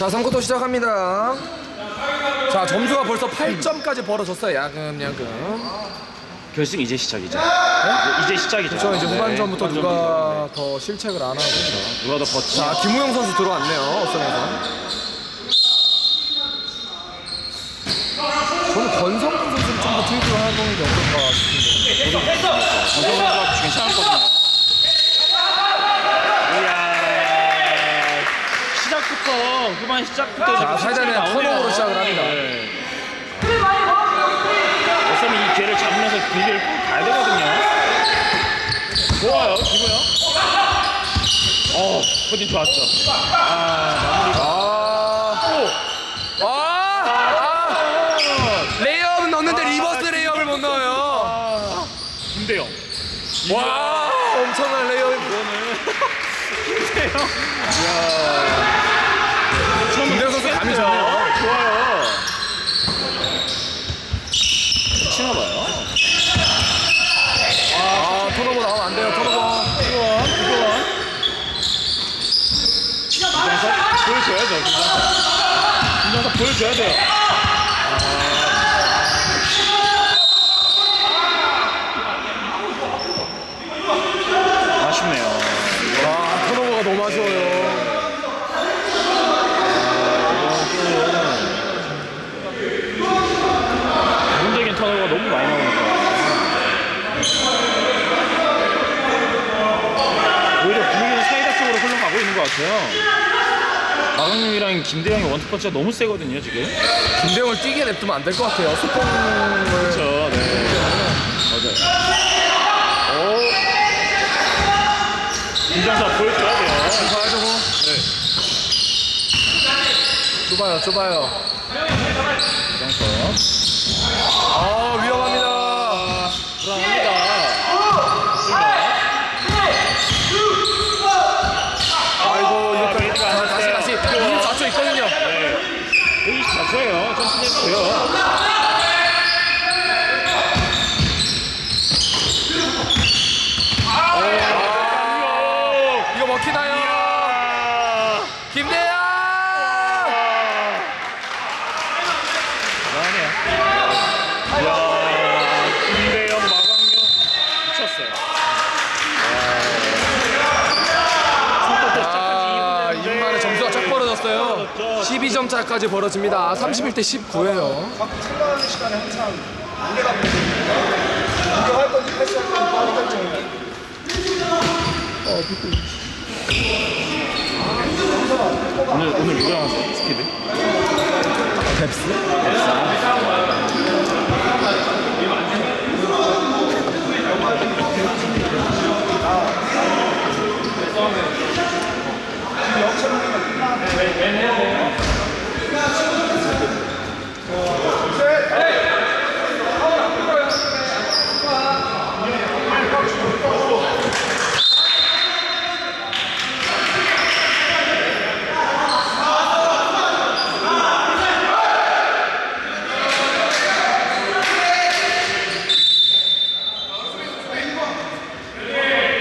자, 3쿼터 시작합니다. 자, 점수가 벌써 8점까지 벌어졌어요. 야금야금. 결승 이제 시작이죠. 네? 이제, 이제 시작이죠. 저 이제 네, 후반전부터 후반전부터. 누가 더 실책을 안 하고. 누가 더 버티. 자, 김우영 선수 들어왔네요. 어썸에서. 저는 권성준 선수를 좀 더 투입을 하는 게 어떨까 싶은데. 정성호가 괜찮았거든요. 시작부터 후반 시작부터 자, 사이다는. 턴오버로 시작을 합니다. 네. 어썸이 이 기회를 잡으면서 기회를 꼭 가야 되거든요. 좋아요, 기고요. 어, 포진 좋았죠. 아, 마무리. 아, 아, 아, 레이업은 넣는데 리버스 레이업을 못 넣어요. 아, 김대영. 와, 엄청난 레이업. 이거는 김대영. 이야. 김대영 선수 감이 좋네요. 좋아요. 치나봐요. 아, 턴오버 나오면 안 돼요. 턴오버. 이거원, 이거원. 김정석 보여줘야죠. 김정석. 김정석 보여줘야 돼요. 아. 아쉽네요. 와, 턴오버가 너무 아쉬워요. 기본적인 턴오버가 너무 많이 나오니까. 오히려 분위기는 사이다 쪽으로 흘러가고 있는 것 같아요. 마강님이랑 원투펀치가 너무 세거든요, 지금. 김대영을 뛰게 냅두면 안 될 것 같아요. 소통을. 그렇죠, 네. 맞아요. 오. 김정석 보여줘야 돼요. 봐야죠, 뭐. 좁아요, 좁아요. 김정석. 아, 위험합니다. 아, 불안합니다. 아이고, 이렇게. 메이드가 자, 안 다시, 됐어요. 다시. 24초 있거든요. 네. 24초예요. 천천히 해도 돼요. 오. 이거 먹히나요? 아. 김대영! 마강용 미쳤어요. 아, 이만에 점수가 쫙 벌어졌어요. 12점 차까지 벌어집니다. 31대 19예요. 출발하는 시간에 한참 무게가 공격할 건지 패스할 건지 빠른 결정을 오늘 오늘 누구랑? 스피드? 뎁스?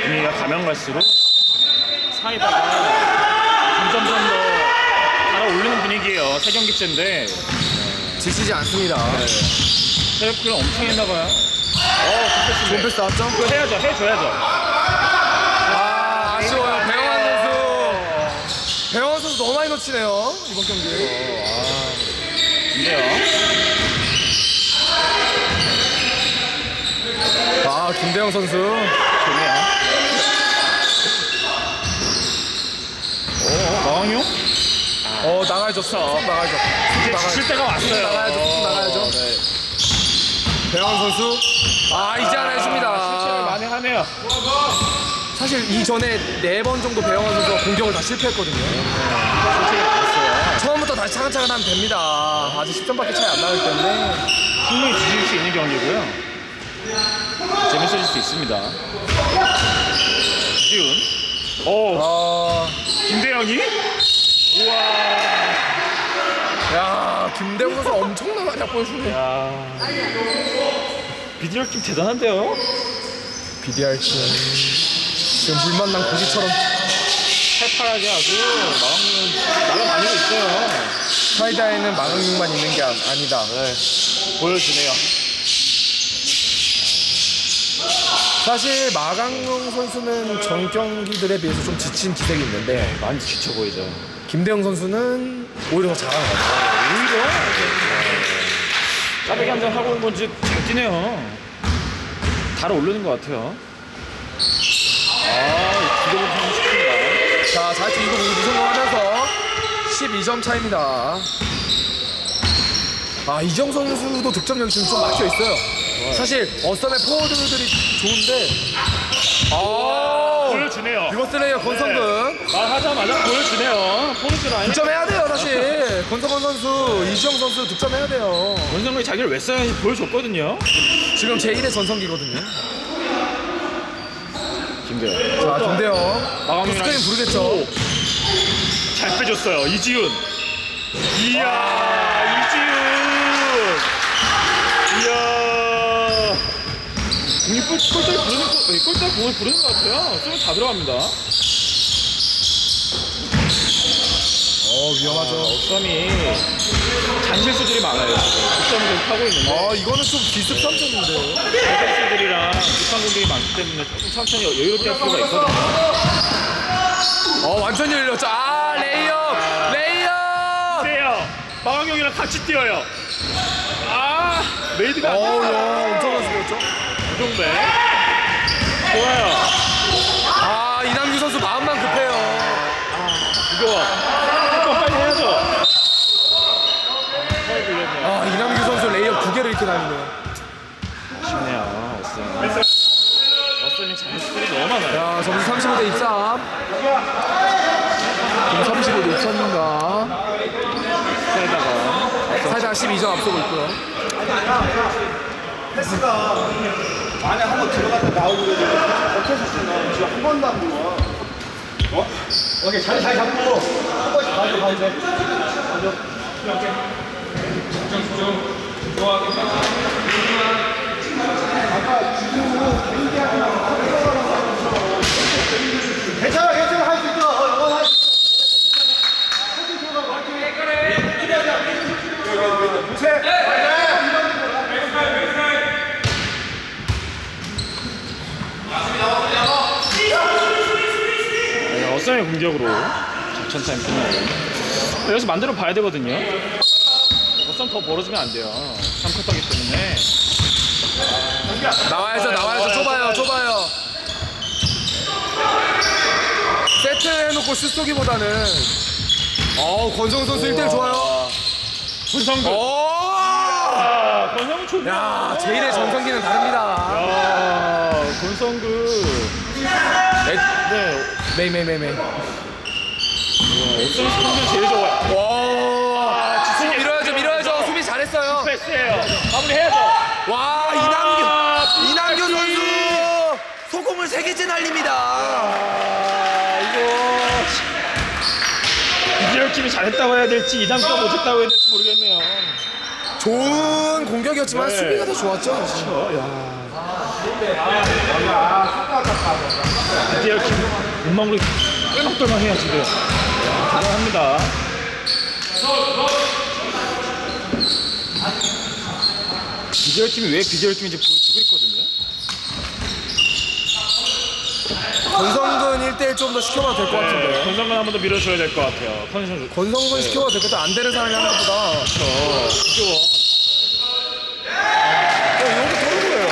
분위기가 가면 갈수록 사이다가 점점점 더 달아올리는 분위기예요. 세 경기째인데 지치지 않습니다. 체력을 엄청 했나봐요. 어, 좋은 좋겠습니다. 패스 나왔죠? 그거 해야죠. 해줘야죠. 아, 아쉬워요. 배영환 선수. 배영환 선수 너무 많이 놓치네요. 이번 경기. 근데요. 아, 김대영 선수. 좋네요. 오, 마왕용? 어, 나가야죠. 쏙 나가야죠. 쏙 나가야죠. 칠 때가 왔어요. 나가야죠. 쏙 나가야죠. 네. 배영환 선수. 아, 이제 하나 실책을 했습니다. 많이 하네요. 사실 이전에 네 번 정도 배영환 선수가 공격을 다 실패했거든요. 많았어요. 처음부터 다시 차근차근 하면 됩니다. 아직 10점밖에 차이 안 나기 때문에. 충분히 뒤질 수 있는 경기고요. 재밌어질 수 있습니다. 지훈. 오, 아, 김대영이? 우와. 야, 김대영 선수 엄청난 활약 보여주네. 야. 비디오 팀 대단한데요? BDR 팀. 지금 물만 난 고기처럼 팔 폭발하게 아주 마감은 날아다니고 있어요. 사이다에는 마강육만 있는 게 아, 아니다. 보여주네요. 사실 마강용 선수는 전 경기들에 비해서 좀 지친 기색이 있는데 많이 지쳐 보이죠. 김대영 선수는 오히려 더 잘하는 것 같아요. 오히려 짜배기 한잔 하고 온 건지 잘 뛰네요. 달 오르는 것 같아요. 아, 기대를 좀 시킵니다. 자, 자이트 이거 모두 성공하면서 12점 차입니다. 아, 이정 선수도 득점력이 지금 좀 막혀 있어요. 사실 어썸의 포워드들이 좋은데 아, 보여주네요. 리버스 레이어 권성근 말하자마자 보여주네요. 포르즈 라인. 득점해야 돼요, 사실. 권성근 선수, 이정 선수 득점해야 돼요. 원성이 자기를 왜 써야지 보여줬거든요. 지금 제1의 전성기거든요. 김대현. 자, 김대영. 스크린 부르겠죠. 잘 빼줬어요. 이지훈. 이야, 이지훈. 이야. 공이 꿀, 꿀떨 부르는, 거- 예, 꿀떨 공을 부르는 것 같아요. 쏘면 다 들어갑니다. 어, 위험하죠. 옥섬이 잔실수들이 많아요. 득점을 계속 하고 있는데. 아, 이거는 좀 기습 3점인데요. 잔실수들이랑 비판 공격이 많기 때문에 조금 천천히 여유롭게 할 필요가 있거든요. 어, 완전히 열렸죠. 아, 레이업! 레이업! 뛰어요. 마광경이랑 같이 뛰어요. 아, 메이드가 안 어우, 됐어요. 야, 엄청 연습이었죠. 이동배. 좋아요. 아, 이남규 선수 마음만 급해요. 이거 한번 빨리 해야죠. 아, 이남규 선수 레이업 두 개를 이렇게 다니네요. 아쉽네요. 어썸이 잘못 스킬이 너무 많아요. 자, 점수 35대 23. 지금 35대 23인가. 사이다가 살짝 12점 앞서고 있고요. 패스가 만약 한번 들어갔다 나오고 어떻게 지금 한 번도 안 들어와. 어? 오케이 자리 잘 잡고 한 번씩 가져 가운데. 가져. 괜찮아, 괜찮아, 할 수 있어. 어, 이건 할수 있어. 천천히 들어가, 화이팅. 무세. 네, 어썸의 공격으로 작전 타임 끝나고 여기서 만들어 봐야 되거든요. 어썸 더 벌어지면 안 돼요. 3컷하기 때문에 나와야죠, 나와야죠. 좁아요, 좁아요. 세트 해놓고 슛 쏘기보다는. 어, 권정 선수 1대1 좋아요. 손성근. 오! 아, 권성근 좋네. 야, 제1의 전성기는 다릅니다. 아, 권성근. 네, 메이, 메이, 메이, 메이. 옥선이 스폰전 제일 좋아요. 와, 수비 밀어야죠, 밀어야죠. 수비 잘했어요. 패스예요. 마무리 해야죠. 와, 아, 이남규, 이남규 삐딱이. 선수 소공을 세 개째 날립니다. 아, 이거 이지열 팀이 잘했다고 해야 될지 이담수가 못했다고 해야 될지 모르겠네요. 좋은 공격이었지만 네. 수비가 더 좋았죠. 이지열 팀 눈망울이 꿀먹떨망해요 지금. 야, 대단합니다. 비주얼 팀이 왜 비주얼 팀인지 보여주고 있거든요. 권성근 1대1 좀 더 시켜봐도 될것 같은데. 권성근 한 번 더 밀어줘야 될 것 같아요. 컨디션 좋. 권성근 시켜봐도 될것 같아. 안 되는 사람이 하나 보다. 그렇죠 여기 더는 거예요.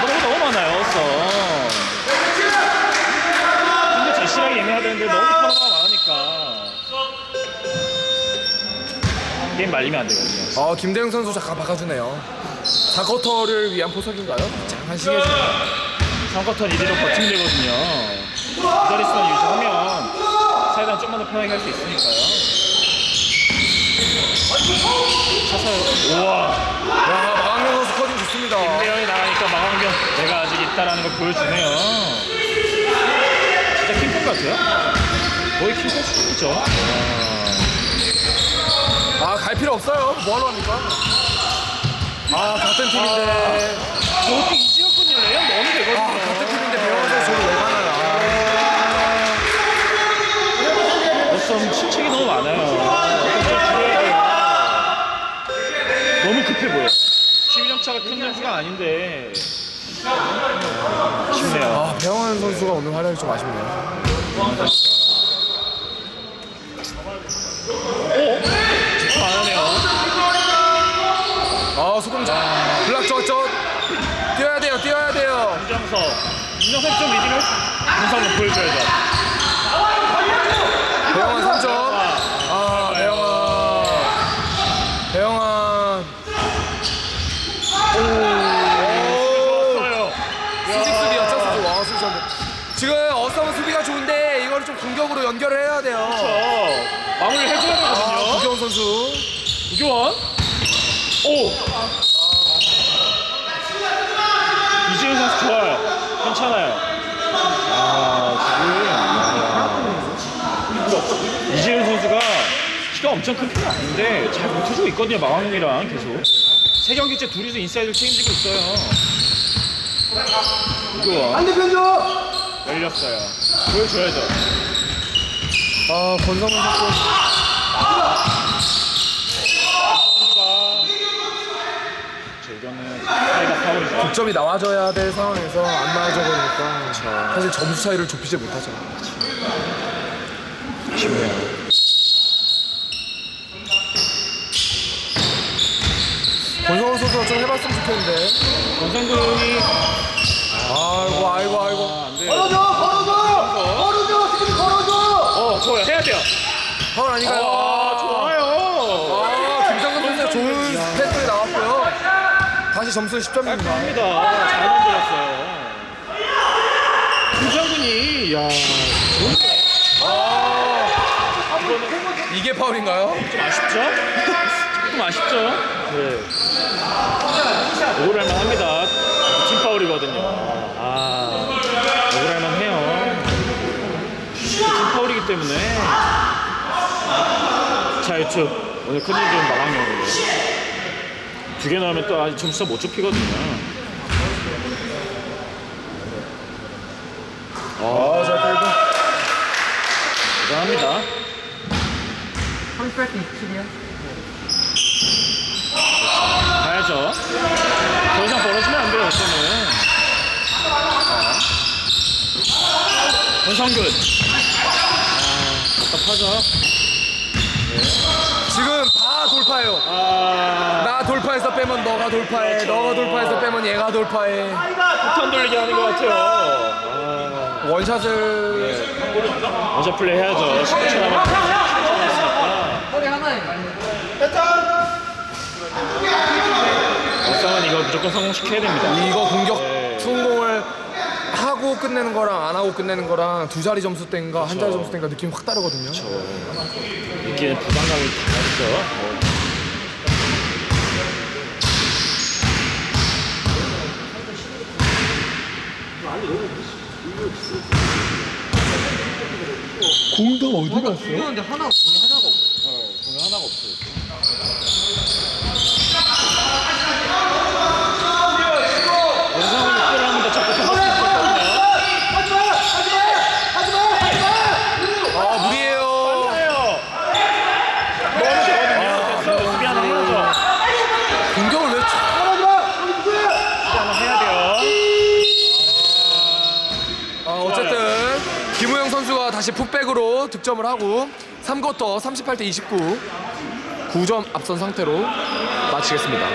너무 너무 많아요. 써. 근데 되는데 너무 터너가 많으니까 게임 말리면 안 되거든요. 어, 김대영 선수 잠깐 바꿔주네요. 4쿼터를 위한 포석인가요? 잠깐 쉬게 좀. 3쿼터는 이대로 버티면 되거든요. 기다리스만 유지하면 사이드는 좀만 더 편하게 할 수 있으니까요. 차서 우와 야, 마강현 선수 커팅 좋습니다. 대형이 나가니까 마광경 내가 아직 있다라는 걸 보여주네요. 진짜 킹콩 같아요. 거의 키고 싶죠. 아 갈 필요 없어요. 뭐하러 합니까? 아 같은 팀인데 아, 저것도 이지였군요. 레이업 넣으면 되거든요. 아 같은 팀인데 배워서 저를 왜 가나요? 어쩜 침착이 너무 많아요. 너무 급해 보여. 12점 차가 큰 점수가 아닌데 쉽네요. 아 배영환 선수가 오늘 활약이 좀 아쉽네요. 집중 안 하네요. 아, 소금 블락 저, 저. 뛰어야 돼요, 뛰어야 돼요. 김정석. 김정석 좀 리딩을 김성근 보여줘야죠. 배영환 3점. 아, 배영환. 배영환. 좋았어요. 수직 수비 어쩔 수 없어. 와, 수비 좋은데. 지금 어썸은 수비가 좋은데 이거를 좀 공격으로 연결을 해야 돼요. 저 마무리를 해줘야 아, 되거든요. 구경 선수. 구교원. 오. 이지훈 선수 좋아요. 괜찮아요. 아 지금 이지훈 선수가 엄청 큰 편은 아닌데 잘 못해주고 있거든요. 마왕용이랑 계속. 세 경기째 둘이서 인사이드를 책임지고 있어요. 구교원 반대편 줘! 열렸어요. 보여줘야죠. 아, 권성훈 선수. 저 이거는 사이가 파울이죠. 득점이 나와줘야 될 상황에서 안 나와줘 버리니까 사실 점수 차이를 좁히지 못하죠. 아쉽네요. 좀 해봤으면 좋겠는데. 권상근이 아이고, 아이고, 아이고. 아, 안 돼요. 걸어줘! 걸어줘! 걸어줘! 스크린 걸어줘! 어, 좋아요. 해야 돼요. 파울 아닌가요? 아, 좋아요. 아, 김상근 선수의 좋은 패턴이 나왔고요. 다시 점수는 10점입니다. 깔끔합니다. 잘 만들었어요. 김상근이, 야? 이게 파울인가요? 좀 아쉽죠? 조금 아쉽죠? 네. 억울할만 합니다. 팀 파울이거든요. 아, 억울할만 해요. 팀 파울이기 때문에. 자, 유튜. 오늘 큰일 좀 마감용으로. 두개 넣으면 또 아직 점수가 못 좁히거든요. 아, 자, 그래도. 대단합니다. 38대 27이요? 가야죠. 더 이상 벌어지면 안 돼요, 저는. 권성균. 아, 답답하죠. 지금 다 돌파해요. 아, 나 돌파해서 빼면 너가 돌파해. 너가 돌파해서 빼면 얘가 돌파해. 폭탄 돌리기 하는 것 같아요. 아, 원샷을 원샷 플레이 해야죠. 19초 남았으니까. 허리 하나에 어쌍은 이거 무조건 성공시켜야 됩니다. 이거 공격 네. 성공을 하고 끝내는 거랑 안 하고 끝내는 거랑 두 자리 점수 땐가 한 자리 점수 땐가 느낌이 확 다르거든요. 이게 부담감이 다르죠. 뭐. 공감 어디 갔어? 하나 공이 하나가 없어. 공이 하나가 없어요. 원상을 끌어합니다. 자꾸 잡을 수 있거든요. 하지마! 하지마! 하지마! 하지마! 아 무리예요. 빨라요. 너무 좋거든요. 됐어. 수비 하나 해야죠. 공격을 왜? 쳐? 걸어줘! 공수야! 수비 하나 해야 돼요. 아 어쨌든 김우영 선수가 다시 풋백으로 득점을 하고 3쿼터 38대 29 9점 앞선 상태로 마치겠습니다.